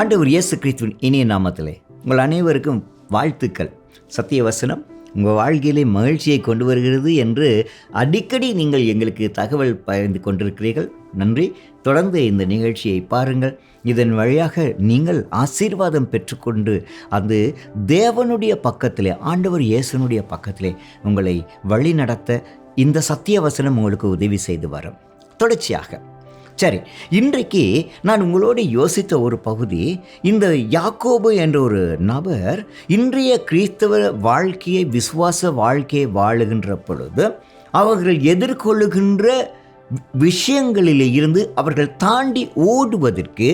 ஆண்டவர் இயேசு கிறிஸ்துவின் இனிய நாமத்திலே உங்கள் அனைவருக்கும் வாழ்த்துக்கள். சத்திய வசனம் உங்கள் வாழ்க்கையிலே மகிழ்ச்சியை கொண்டு வருகிறது என்று அடிக்கடி நீங்கள் எங்களுக்கு தகவல் பகிர்ந்து கொண்டிருக்கிறீர்கள். நன்றி. தொடர்ந்து இந்த நிகழ்ச்சியை பாருங்கள். இதன் வழியாக நீங்கள் ஆசீர்வாதம் பெற்றுக்கொண்டு அது தேவனுடைய பக்கத்திலே ஆண்டவர் இயேசுனுடைய பக்கத்திலே உங்களை வழி நடத்த இந்த சத்திய வசனம் உங்களுக்கு உதவி செய்து வரும். தொடர்ச்சியாக சரி இன்றைக்கு நான் உங்களோடு யோசித்த ஒரு பகுதி இந்த யாக்கோபு என்ற ஒரு நபர் இன்றைய கிறிஸ்தவ வாழ்க்கையை விசுவாச வாழ்க்கையை வாழுகின்ற பொழுது அவர்கள் எதிர்கொள்ளுகின்ற விஷயங்களிலே இருந்து அவர்கள் தாண்டி ஓடுவதற்கு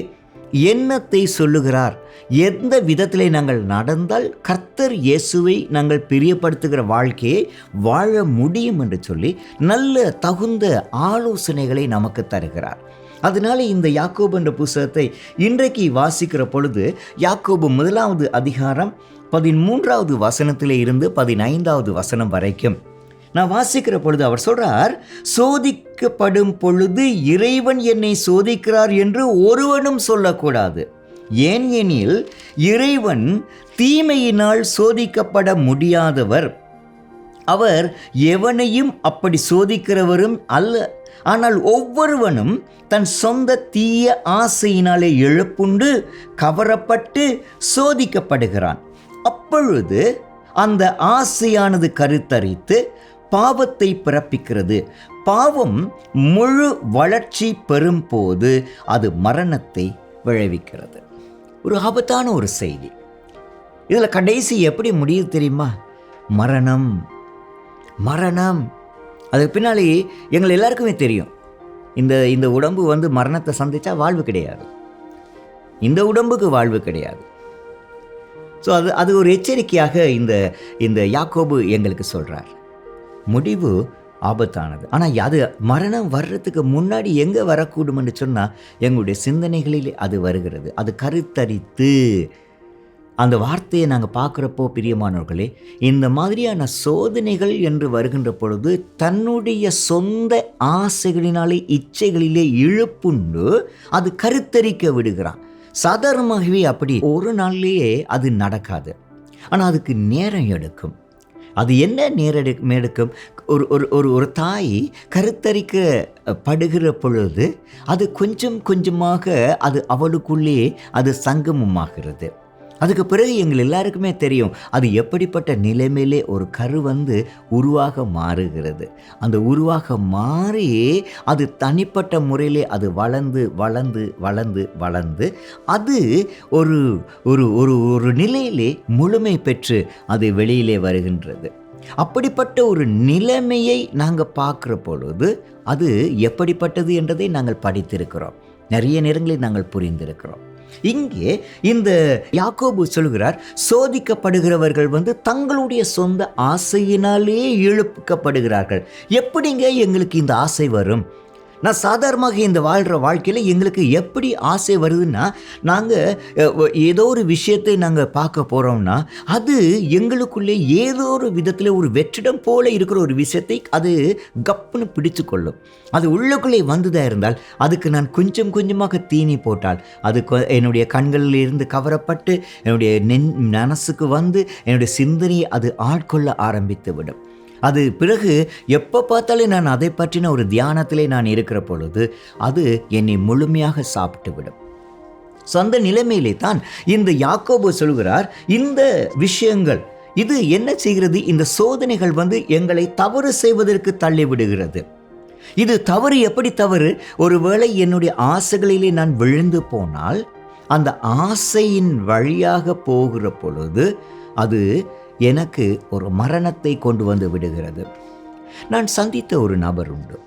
எண்ணத்தை சொல்லுகிறார்? எந்த விதத்திலே நாங்கள் நடந்தால் கர்த்தர் இயேசுவை நாங்கள் பிரியப்படுத்துகிற வாழ்க்கையை வாழ முடியும் என்று சொல்லி நல்ல தகுந்த ஆலோசனைகளை நமக்கு தருகிறார். அதனால இந்த யாக்கோபு என்ற புஸ்தகத்தை இன்றைக்கு வாசிக்கிற பொழுது யாக்கோபு முதலாவது அதிகாரம் பதிமூன்றாவது வசனத்திலே இருந்து பதினைந்தாவது வசனம் வரைக்கும் நான் வாசிக்கிற பொழுது அவர் சொல்றார் சோதிக்கப்படும் பொழுது இறைவன் என்னை சோதிக்கிறார் என்று ஒருவனும் சொல்லக்கூடாது. ஏன் எனில் இறைவன் தீமையினால் சோதிக்கப்பட முடியாதவர். அவர் எவனையும் அப்படி சோதிக்கிறவரும் அல்ல. ஆனால் ஒவ்வொருவனும் தன் சொந்த தீய ஆசையினாலே எழுப்புண்டு கவரப்பட்டு சோதிக்கப்படுகிறான். அப்பொழுது அந்த ஆசையானது கருத்தரித்து பாவத்தை பிறப்பிக்கிறது. பாவம் முழு வளர்ச்சி பெறும்போது அது மரணத்தை விளைவிக்கிறது. ஒரு ஆபத்தான ஒரு செய்தி. இதில் கடைசி எப்படி முடியுது தெரியுமா? மரணம் மரணம். அதுக்கு பின்னாலே எங்கள் எல்லாருக்குமே தெரியும். இந்த இந்த உடம்பு வந்து மரணத்தை சந்தித்தா வாழ்வு கிடையாது. இந்த உடம்புக்கு வாழ்வு கிடையாது. ஸோ அது அது ஒரு எச்சரிக்கையாக இந்த இந்த யாக்கோபு எங்களுக்கு சொல்கிறார் முடிவு ஆபத்தானது. ஆனால் அது மரணம் வர்றதுக்கு முன்னாடி எங்கே வரக்கூடும்னு சொன்னால் எங்களுடைய சிந்தனைகளில் அது வருகிறது. அது கருத்தரித்து. அந்த வார்த்தையை நாங்கள் பார்க்குறப்போ பிரியமானவர்களே இந்த மாதிரியான சோதனைகள் என்று வருகின்ற பொழுது தன்னுடைய சொந்த ஆசைகளினாலே இச்சைகளிலே இழுப்புண்டு அது கருத்தரிக்க விடுகிறான். சாதாரணமாகவே அப்படி ஒரு நாள்லேயே அது நடக்காது. ஆனால் அதுக்கு நேரம் எடுக்கும். அது என்ன நேரடி மேடுக்கும்? ஒரு ஒரு ஒரு ஒரு தாய் கருத்தரிக்க படுகிற பொழுது அது கொஞ்சம் கொஞ்சமாக அது அவளுக்குள்ளே அது சங்கமமாகிறது. அதுக்கு பிறகு எங்கள் எல்லாருக்குமே தெரியும் அது எப்படிப்பட்ட நிலைமையிலே ஒரு கரு வந்து உருவாக மாறுகிறது. அந்த உருவாக மாறி அது தனிப்பட்ட முறையிலே அது வளர்ந்து வளர்ந்து வளர்ந்து வளர்ந்து அது ஒரு ஒரு ஒரு ஒரு நிலையிலே முழுமை பெற்று அது வெளியிலே வருகின்றது. அப்படிப்பட்ட ஒரு நிலைமையை நாங்கள் பார்க்குற பொழுது அது எப்படிப்பட்டது என்றதை நாங்கள் படித்திருக்கிறோம். நிறைய நேரங்களில் நாங்கள் புரிந்திருக்கிறோம். இங்கே இந்த யாக்கோபு சொல்கிறார் சோதிக்கப்படுகிறவர்கள் வந்து தங்களுடைய சொந்த ஆசையினாலே இழுக்கப்படுகிறார்கள் எப்படிங்க எங்களுக்கு இந்த ஆசை வரும்? நான் சாதாரணமாக இந்த வாழ்கிற வாழ்க்கையில் எங்களுக்கு எப்படி ஆசை வருதுன்னா நாங்கள் ஏதோ ஒரு விஷயத்தை நாங்கள் பார்க்க போகிறோம்னா அது எங்களுக்குள்ளே ஏதோ ஒரு விதத்தில் ஒரு வெற்றிடம் போல இருக்கிற ஒரு விஷயத்தை அது கப்புன்னு பிடிச்சு கொள்ளும். அது உள்ளுக்குள்ளே வந்துதான் இருந்தால் அதுக்கு நான் கொஞ்சம் கொஞ்சமாக தீனி போட்டால் அது என்னுடைய கண்களில் இருந்து கவரப்பட்டு என்னுடைய நென் மனசுக்கு வந்து என்னுடைய சிந்தனையை அது ஆட்கொள்ள ஆரம்பித்து விடும் அது பிறகு எப்போ பார்த்தாலும் நான் அதை பற்றின ஒரு தியானத்திலே நான் இருக்கிற பொழுது அது என்னை முழுமையாக சாப்பிட்டு விடும் சொந்த நிலைமையிலே தான் இந்த யாக்கோபு சொல்கிறார் இந்த விஷயங்கள் இது என்ன செய்கிறது? இந்த சோதனைகள் வந்து எங்களை தவறு செய்வதற்கு தள்ளிவிடுகிறது. இது தவறு எப்படி தவறு? ஒருவேளை என்னுடைய ஆசைகளிலே நான் விழுந்து போனால் அந்த ஆசையின் வழியாக போகிற பொழுது அது எனக்கு ஒரு மரணத்தை கொண்டு வந்து விடுகிறது. நான் சந்தித்த ஒரு நபர் உண்டு.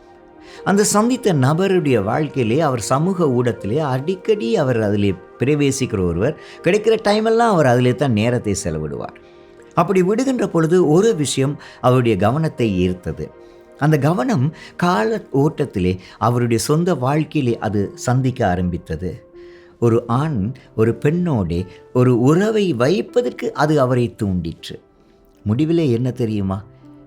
அந்த சந்தித்த நபருடைய வாழ்க்கையிலே அவர் சமூக ஊடத்திலே அடிக்கடி அவர் அதிலே பிரவேசிக்கிற ஒருவர். கிடைக்கிற டைமெல்லாம் அவர் அதிலே தான் நேரத்தை செலவிடுவார். அப்படி விடுகின்ற பொழுது ஒரு விஷயம் அவருடைய கவனத்தை ஈர்த்தது. அந்த கவனம் கால ஓட்டத்திலே அவருடைய சொந்த வாழ்க்கையிலே அது சந்திக்க ஆரம்பித்தது. ஒரு ஆண் ஒரு பெண்ணோடே ஒரு உறவை வைப்பதற்கு அது அவரை தூண்டிற்று. முடிவிலே என்ன தெரியுமா?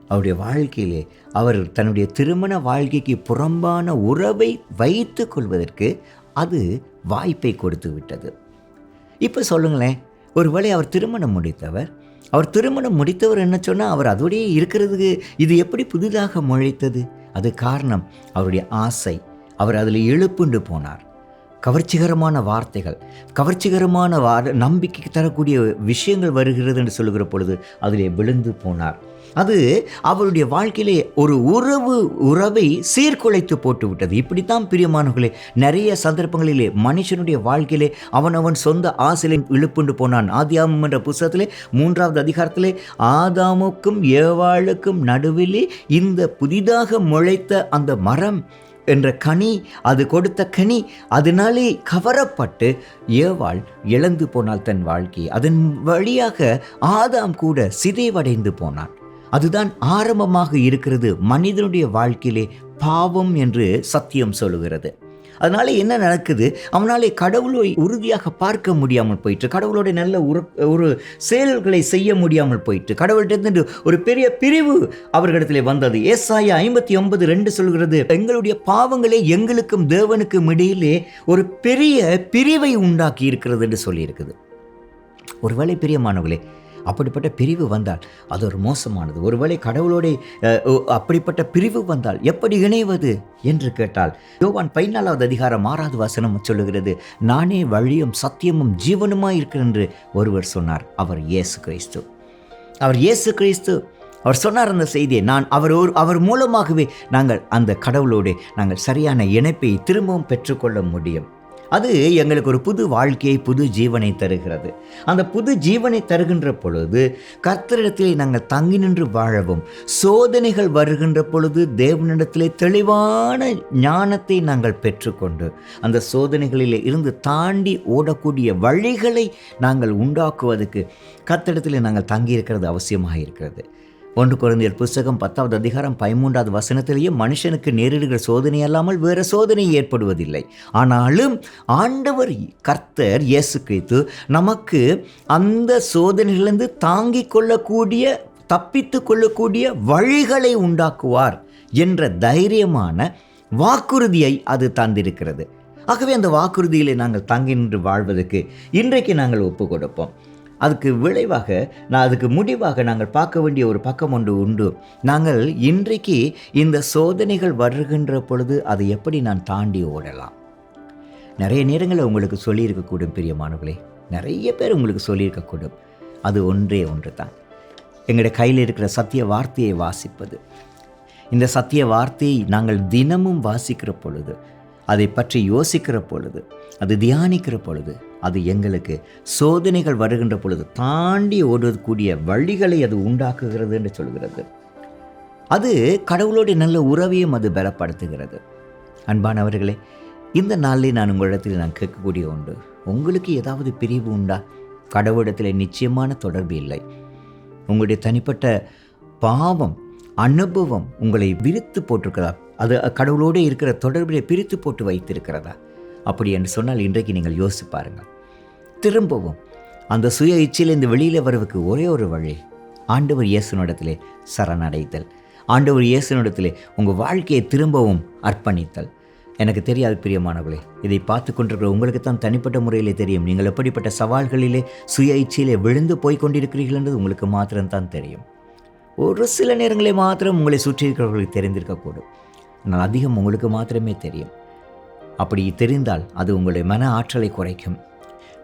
அவருடைய வாழ்க்கையிலே அவர் தன்னுடைய திருமண வாழ்க்கைக்கு புறம்பான உறவை வைத்து கொள்வதற்கு அது வாய்ப்பை கொடுத்து விட்டது. இப்போ சொல்லுங்களேன் ஒருவேளை அவர் திருமணம் முடித்தவர். அவர் திருமணம் முடித்தவர் என்ன சொன்னால் அவர் அதோடையே இருக்கிறதுக்கு இது எப்படி புதிதாக முளைத்தது? அது காரணம் அவருடைய ஆசை. அவர் அதில் எழுப்புண்டு போனார். கவர்ச்சிகரமான வார்த்தைகள் கவர்ச்சிகரமான வார நம்பிக்கை தரக்கூடிய விஷயங்கள் வருகிறது என்று சொல்லுகிற பொழுது அதிலே விழுந்து போனார். அது அவருடைய வாழ்க்கையிலே ஒரு உறவு உறவை சீர்குலைத்து போட்டு விட்டது. இப்படித்தான் பிரியமானவர்களே நிறைய சந்தர்ப்பங்களிலே மனுஷனுடைய வாழ்க்கையிலே அவன் அவன் சொந்த ஆசையிலே இழுப்புண்டு போனான். ஆதியாமம் என்ற புஸ்தகத்திலே மூன்றாவது அதிகாரத்திலே ஆதாமுக்கும் ஏவாளுக்கும் நடுவிலே இந்த புதிதாக முளைத்த அந்த மரம் என்ற கனி அது கொடுத்த கனி அதனாலே கவரப்பட்டு ஏவாள் இழந்து போனாள் தன் வாழ்க்கை அதன் வழியாக ஆதாம் கூட சிதைவடைந்து போனான். அதுதான் ஆரம்பமாக இருக்கிறது மனிதனுடைய வாழ்க்கையிலே பாவம் என்று சத்தியம் சொல்லுகிறது. அதனால் என்ன நடக்குது? அவனாலே கடவுளை உறுதியாக பார்க்க முடியாமல் போயிட்டு கடவுளோட நல்ல ஒரு ஒரு செயல்களை செய்ய முடியாமல் போயிட்டு கடவுள்கிட்ட ஒரு பெரிய பிரிவு அவர்களிடத்திலே வந்தது. ஏசாய ஐம்பத்தி ஒன்பது ரெண்டு சொல்கிறது எங்களுடைய பாவங்களே எங்களுக்கும் தேவனுக்கும் இடையிலே ஒரு பெரிய பிரிவை உண்டாக்கி இருக்கிறது என்று சொல்லியிருக்குது. ஒருவேளை பிரியமானவர்களே அப்படிப்பட்ட பிரிவு வந்தால் அது ஒரு மோசமானது. ஒருவேளை கடவுளோட ஓ, அப்படிப்பட்ட பிரிவு வந்தால் எப்படி இணைவது என்று கேட்டால் யோவான் பதினாலாவது அதிகாரம் ஆறாவது வசனம் சொல்லுகிறது நானே வழியும் சத்தியமும் ஜீவனுமாய் இருக்கிறேன் என்று ஒருவர் சொன்னார் அவர் இயேசு கிறிஸ்து. அவர் இயேசு கிறிஸ்து அவர் சொன்னார் அந்த செய்தியை நான் அவர் ஒரு அவர் மூலமாகவே நாங்கள் அந்த கடவுளோடு நாங்கள் சரியான இணைப்பை திரும்பவும் பெற்றுக்கொள்ள முடியும். அது எங்களுக்கு ஒரு புது வாழ்க்கையை புது ஜீவனை தருகிறது. அந்த புது ஜீவனை தருகின்ற பொழுது கர்த்தரிடத்திலே நாங்கள் தங்கி நின்று வாழவும் சோதனைகள் வருகின்ற பொழுது தேவனிடத்திலே தெளிவான ஞானத்தை நாங்கள் பெற்றுக்கொண்டு அந்த சோதனைகளிலே இருந்து தாண்டி ஓடக்கூடிய வழிகளை நாங்கள் உண்டாக்குவதற்கு கத்திடத்தில் நாங்கள் தங்கியிருக்கிறது அவசியமாக இருக்கிறது ஒன்று குழந்தையர் புஸ்தகம் பத்தாவது அதிகாரம் பதிமூன்றாவது வசனத்திலேயே மனுஷனுக்கு நேரிடுகிற சோதனை அல்லாமல் வேறு சோதனை ஏற்படுவதில்லை. ஆனாலும் ஆண்டவர் கர்த்தர் இயேசு கிறித்து நமக்கு அந்த சோதனையிலிருந்து தாங்கிக் கொள்ளக்கூடிய தப்பித்து கொள்ளக்கூடிய வழிகளை உண்டாக்குவார் என்ற தைரியமான வாக்குறுதியை அது தந்திருக்கிறது. ஆகவே அந்த வாக்குறுதிகளை நாங்கள் தங்கி நின்று வாழ்வதற்கு இன்றைக்கு நாங்கள் ஒப்பு கொடுப்போம் அதுக்கு விளைவாக நான் அதுக்கு முடிவாக நாங்கள் பார்க்க வேண்டிய ஒரு பக்கம் ஒன்று உண்டு. நாங்கள் இன்றைக்கு இந்த சோதனைகள் வருகின்ற பொழுது அதை எப்படி நான் தாண்டி ஓடலாம்? நிறைய நேரங்களில் உங்களுக்கு சொல்லியிருக்கக்கூடும் பிரியமானவர்களே. நிறைய பேர் உங்களுக்கு சொல்லியிருக்கக்கூடும். அது ஒன்றே ஒன்று தான் எங்களுடைய கையில் இருக்கிற சத்திய வார்த்தையை வாசிப்பது. இந்த சத்திய வார்த்தையை நாங்கள் தினமும் வாசிக்கிற பொழுது அதை பற்றி யோசிக்கிற பொழுது அது தியானிக்கிற பொழுது அது எங்களுக்கு சோதனைகள் வருகின்ற பொழுது தாண்டி ஓடுவதற்கூடிய வழிகளை அது உண்டாக்குகிறது என்று சொல்கிறது. அது கடவுளோடைய நல்ல உறவையும் அது பலப்படுத்துகிறது. அன்பானவர்களே இந்த நாளில் நான் உங்களிடத்தில் நான் கேட்கக்கூடிய உண்டு உங்களுக்கு ஏதாவது பிரிவு உண்டா? கடவுளிடத்தில் நிச்சயமான தொடர்பு இல்லை. உங்களுடைய தனிப்பட்ட பாவம் அனுபவம் உங்களை விரித்து போட்டிருக்கிறதா? அது கடவுளோடு இருக்கிற தொடர்பிலே பிரித்து போட்டு வைத்திருக்கிறதா? அப்படி என்று சொன்னால் இன்றைக்கு நீங்கள் யோசித்து பாருங்கள். திரும்பவும் அந்த சுய இச்சையிலிருந்து வெளியில் வரவுக்கு ஒரே ஒரு வழி ஆண்டவர் இயேசுனிடத்திலே சரணடைத்தல் ஆண்டவர் இயேசுனிடத்திலே உங்கள் வாழ்க்கையை திரும்பவும் அர்ப்பணித்தல். எனக்கு தெரியாது பிரியமானவர்களே இதை பார்த்து கொண்டிருக்கிற உங்களுக்கு தான் தனிப்பட்ட முறையிலே தெரியும். நீங்கள் எப்படிப்பட்ட சவால்களிலே சுய இச்சையிலே விழுந்து போய் கொண்டிருக்கிறீர்கள் என்றது உங்களுக்கு மாத்திரம்தான் தெரியும். ஒரு சில நேரங்களில் மாத்திரம் உங்களை சுற்றி இருக்கிறவர்களுக்கு தெரிந்திருக்கக்கூடும். ஆனால் அதிகம் உங்களுக்கு மாத்திரமே தெரியும். அப்படி தெரிந்தால் அது உங்களுடைய மன ஆற்றலை குறைக்கும்.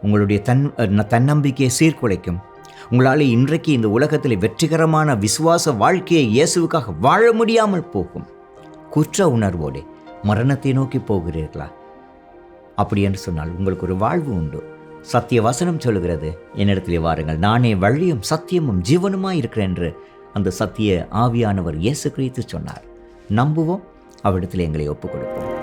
உங்களுடைய தன் தன்னம்பிக்கையை சீர்குலைக்கும். உங்களால் இன்றைக்கு இந்த உலகத்தில் வெற்றிகரமான விசுவாச வாழ்க்கையை இயேசுவுக்காக வாழ முடியாமல் போகும். குற்ற உணர்வோடு மரணத்தை நோக்கி போகிறீர்களா? அப்படி என்று சொன்னால் உங்களுக்கு ஒரு வாழ்வு உண்டு. சத்திய வசனம் சொல்லுகிறது என்னிடத்திலே வாருங்கள் நானே வழியும் சத்தியமும் ஜீவனுமாய் இருக்கிறேன் என்று அந்த சத்திய ஆவியானவர் இயேசு கிறிஸ்து சொன்னார். நம்புவோம் அவரிடத்தில் எங்களை ஒப்புக் கொடுப்போம்